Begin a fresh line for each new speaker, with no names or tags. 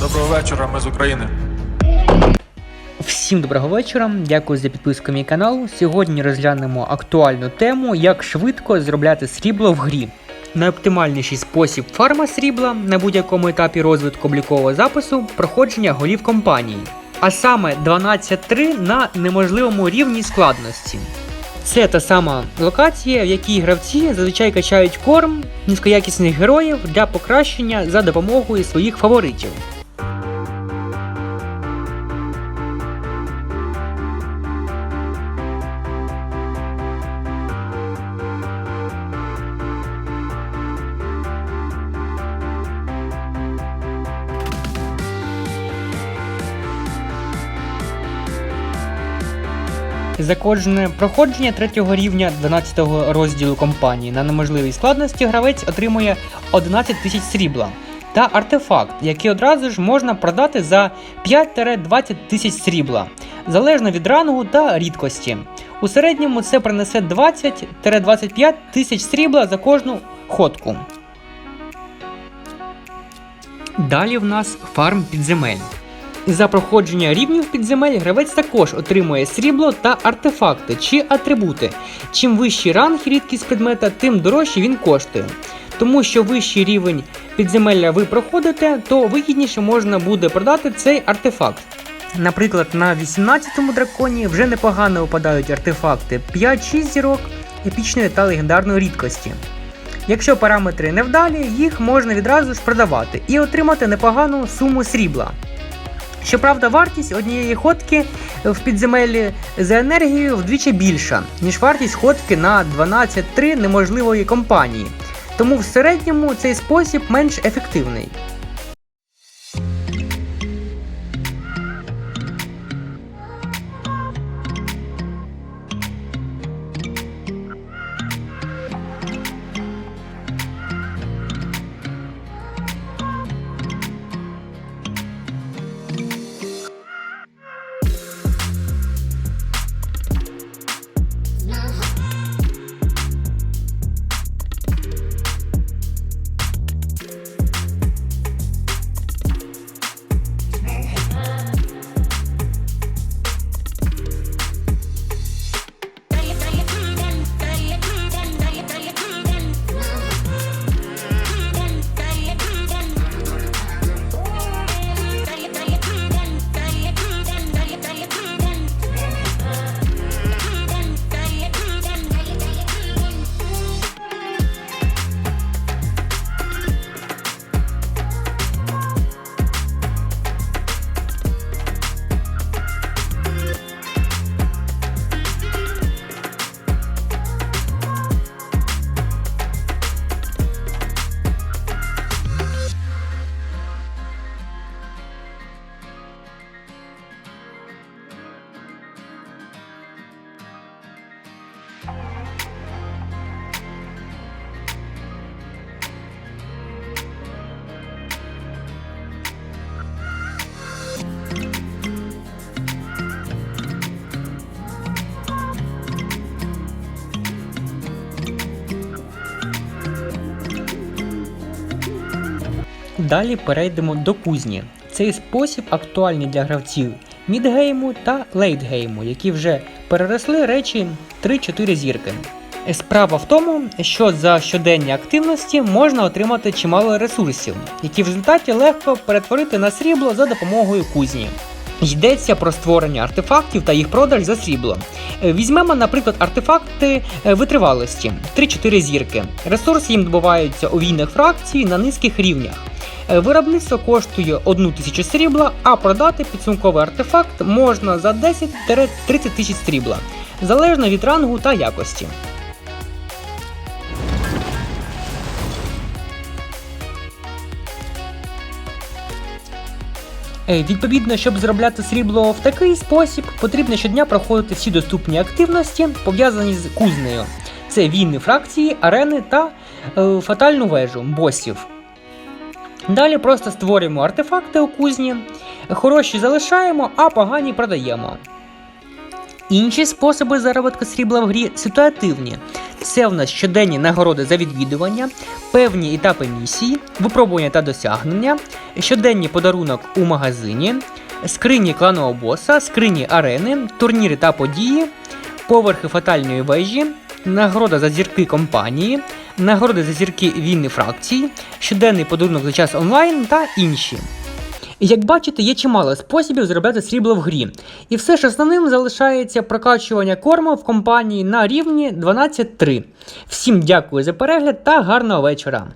Доброго вечора, ми з України.
Всім доброго вечора, дякую за підписку мій канал. Сьогодні розглянемо актуальну тему, як швидко зробляти срібло в грі. Найоптимальніший спосіб фарма срібла на будь-якому етапі розвитку облікового запису проходження голів компанії, а саме 12.3 на неможливому рівні складності. Це та сама локація, в якій гравці зазвичай качають корм низькоякісних героїв для покращення за допомогою своїх фаворитів. За кожне проходження третього рівня 12 розділу компанії на неможливій складності гравець отримує 11 тисяч срібла та артефакт, який одразу ж можна продати за 5-20 тисяч срібла, залежно від рангу та рідкості. У середньому це принесе 20-25 тисяч срібла за кожну ходку. Далі в нас фарм підземель. За проходження рівнів підземель гравець також отримує срібло та артефакти чи атрибути. Чим вищий ранг і рідкість предмета, тим дорожче він коштує. Тому що вищий рівень підземелля ви проходите, то вигідніше можна буде продати цей артефакт. Наприклад, на 18-му драконі вже непогано випадають артефакти 5-6 зірок епічної та легендарної рідкості. Якщо параметри невдалі, їх можна відразу ж продавати і отримати непогану суму срібла. Щоправда, вартість однієї ходки в підземеллі за енергією вдвічі більша, ніж вартість ходки на 12-3 неможливої компанії. Тому в середньому цей спосіб менш ефективний. Далі перейдемо до кузні. Цей спосіб актуальний для гравців мідгейму та лейтгейму, які вже переросли речі 3-4 зірки. Справа в тому, що за щоденні активності можна отримати чимало ресурсів, які в результаті легко перетворити на срібло за допомогою кузні. Йдеться про створення артефактів та їх продаж за срібло. Візьмемо, наприклад, артефакти е, витривалості 3-4 зірки. Ресурси їм добуваються у війнах фракцій на низьких рівнях. Е, Виробництво коштує 1 тисячу срібла, а продати підсумковий артефакт можна за 10-30 тисяч срібла, залежно від рангу та якості. Е, Відповідно, щоб заробляти срібло в такий спосіб, потрібно щодня проходити всі доступні активності, пов'язані з кузнею. Це війни фракції, арени та е, фатальну вежу босів. Далі просто створюємо артефакти у кузні, хороші залишаємо, а погані продаємо. Інші способи заробітку срібла в грі ситуативні. Це в нас щоденні нагороди за відвідування, певні етапи місії, випробування та досягнення, щоденні подарунок у магазині, скрині кланового боса, скрині арени, турніри та події, поверхи фатальної вежі, нагорода за зірки компанії, нагороди за зірки війни фракції, щоденний подарунок за час онлайн та інші. Як бачите, є чимало способів заробляти срібло в грі, і все ж основним залишається прокачування корму в компанії на рівні 12.3. Всім дякую за перегляд та гарного вечора!